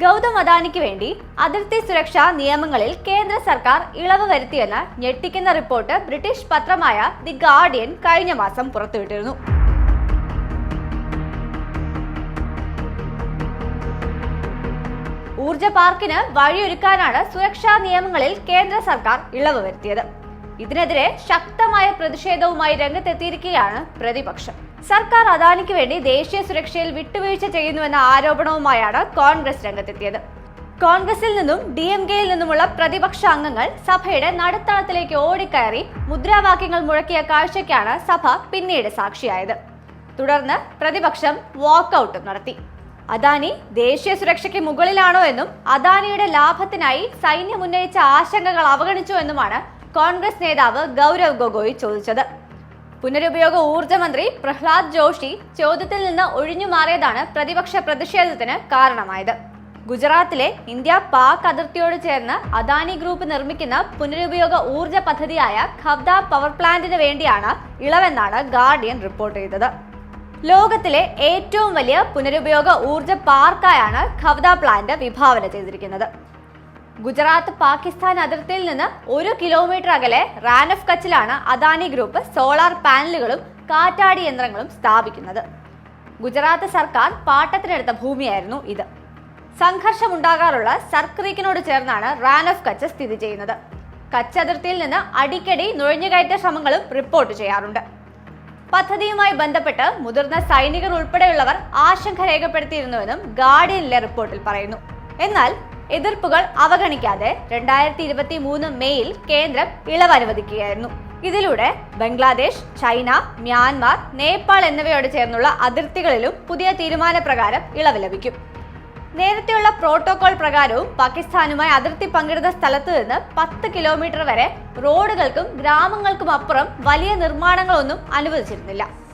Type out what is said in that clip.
ഗൗതം അദാനിക്ക് വേണ്ടി അതിർത്തി സുരക്ഷാ നിയമങ്ങളിൽ കേന്ദ്ര സർക്കാർ ഇളവ് വരുത്തിയെന്ന ഞെട്ടിക്കുന്ന റിപ്പോർട്ട് ബ്രിട്ടീഷ് പത്രമായ ദി ഗാർഡിയൻ കഴിഞ്ഞ മാസം പുറത്തുവിട്ടിരുന്നു. ഊർജ പാർക്കിന് വഴിയൊരുക്കാനാണ് സുരക്ഷാ നിയമങ്ങളിൽ കേന്ദ്ര സർക്കാർ ഇളവ് വരുത്തിയത്. ഇതിനെതിരെ ശക്തമായ പ്രതിഷേധവുമായി രംഗത്തെത്തിയിരിക്കുകയാണ് പ്രതിപക്ഷം. സർക്കാർ അദാനിക്ക് വേണ്ടി ദേശീയ സുരക്ഷയിൽ വിട്ടുവീഴ്ച ചെയ്യുന്നുവെന്ന ആരോപണവുമായാണ് കോൺഗ്രസ് രംഗത്തെത്തിയത്. കോൺഗ്രസിൽ നിന്നും ഡി എം കെയിൽ നിന്നുമുള്ള പ്രതിപക്ഷ അംഗങ്ങൾ സഭയുടെ നടുത്തളത്തിലേക്ക് ഓടിക്കയറി മുദ്രാവാക്യങ്ങൾ മുഴക്കിയ കാഴ്ചയ്ക്കാണ് സഭ പിന്നീട് സാക്ഷിയായത്. തുടർന്ന് പ്രതിപക്ഷം വാക്കൌട്ടും നടത്തി. അദാനി ദേശീയ സുരക്ഷയ്ക്ക് മുകളിലാണോ എന്നും അദാനിയുടെ ലാഭത്തിനായി സൈന്യം ഉന്നയിച്ച ആശങ്കകൾ അവഗണിച്ചു എന്നുമാണ് കോൺഗ്രസ് നേതാവ് ഗൗരവ് ഗൊഗോയ് ചോദിച്ചത്. പുനരുപയോഗ ഊർജ മന്ത്രി പ്രഹ്ലാദ് ജോഷി ചോദ്യത്തിൽ നിന്ന് ഒഴിഞ്ഞു മാറിയതാണ് പ്രതിപക്ഷ പ്രതിഷേധത്തിന് കാരണമായത്. ഗുജറാത്തിലെ ഇന്ത്യ പാക് അതിർത്തിയോട് ചേർന്ന് അദാനി ഗ്രൂപ്പ് നിർമ്മിക്കുന്ന പുനരുപയോഗ ഊർജ പദ്ധതിയായ ഖബ്ദ പവർ പ്ലാന്റിന് വേണ്ടിയാണ് ഇളവെന്നാണ് ഗാർഡിയൻ റിപ്പോർട്ട് ചെയ്തത്. ലോകത്തിലെ ഏറ്റവും വലിയ പുനരുപയോഗ ഊർജ പാർക്കായാണ് ഖവദ പ്ലാന്റ് വിഭാവന ചെയ്തിരിക്കുന്നത്. ഗുജറാത്ത് പാകിസ്ഥാൻ അതിർത്തിയിൽ നിന്ന് ഒരു കിലോമീറ്റർ അകലെ റാനഫ് കച്ചിലാണ് അദാനി ഗ്രൂപ്പ് സോളാർ പാനലുകളും കാറ്റാടി യന്ത്രങ്ങളും സ്ഥാപിക്കുന്നത്. ഗുജറാത്ത് സർക്കാർ പാട്ടത്തിനെടുത്ത ഭൂമിയായിരുന്നു ഇത്. സംഘർഷമുണ്ടാകാറുള്ള സർക്രീക്കിനോട് ചേർന്നാണ് റാനഫ് കച്ച് സ്ഥിതി ചെയ്യുന്നത്. കച്ച് അതിർത്തിയിൽ നിന്ന് അടിക്കടി നുഴഞ്ഞുകയറ്റ ശ്രമങ്ങളും റിപ്പോർട്ട് ചെയ്യാറുണ്ട്. പദ്ധതിയുമായി ബന്ധപ്പെട്ട് മുതിർന്ന സൈനികർ ഉൾപ്പെടെയുള്ളവർ ആശങ്ക രേഖപ്പെടുത്തിയിരുന്നുവെന്നും ഗാർഡിയനിലെ റിപ്പോർട്ടിൽ പറയുന്നു. എന്നാൽ എതിർപ്പുകൾ അവഗണിക്കാതെ രണ്ടായിരത്തി ഇരുപത്തി മൂന്ന് മെയ്യിൽ കേന്ദ്രം ഇളവ് അനുവദിക്കുകയായിരുന്നു ഇതിലൂടെ ബംഗ്ലാദേശ് ചൈന മ്യാൻമാർ നേപ്പാൾ എന്നിവയോട് ചേർന്നുള്ള അതിർത്തികളിലും പുതിയ തീരുമാനപ്രകാരം ഇളവ് ലഭിക്കും. നേരത്തെയുള്ള പ്രോട്ടോകോൾ പ്രകാരവും പാകിസ്ഥാനുമായി അതിർത്തി പങ്കിടുന്ന സ്ഥലത്ത് നിന്ന് പത്ത് കിലോമീറ്റർ വരെ റോഡുകൾക്കും ഗ്രാമങ്ങൾക്കും അപ്പുറം വലിയ നിർമ്മാണങ്ങളൊന്നും അനുവദിച്ചിരുന്നില്ല.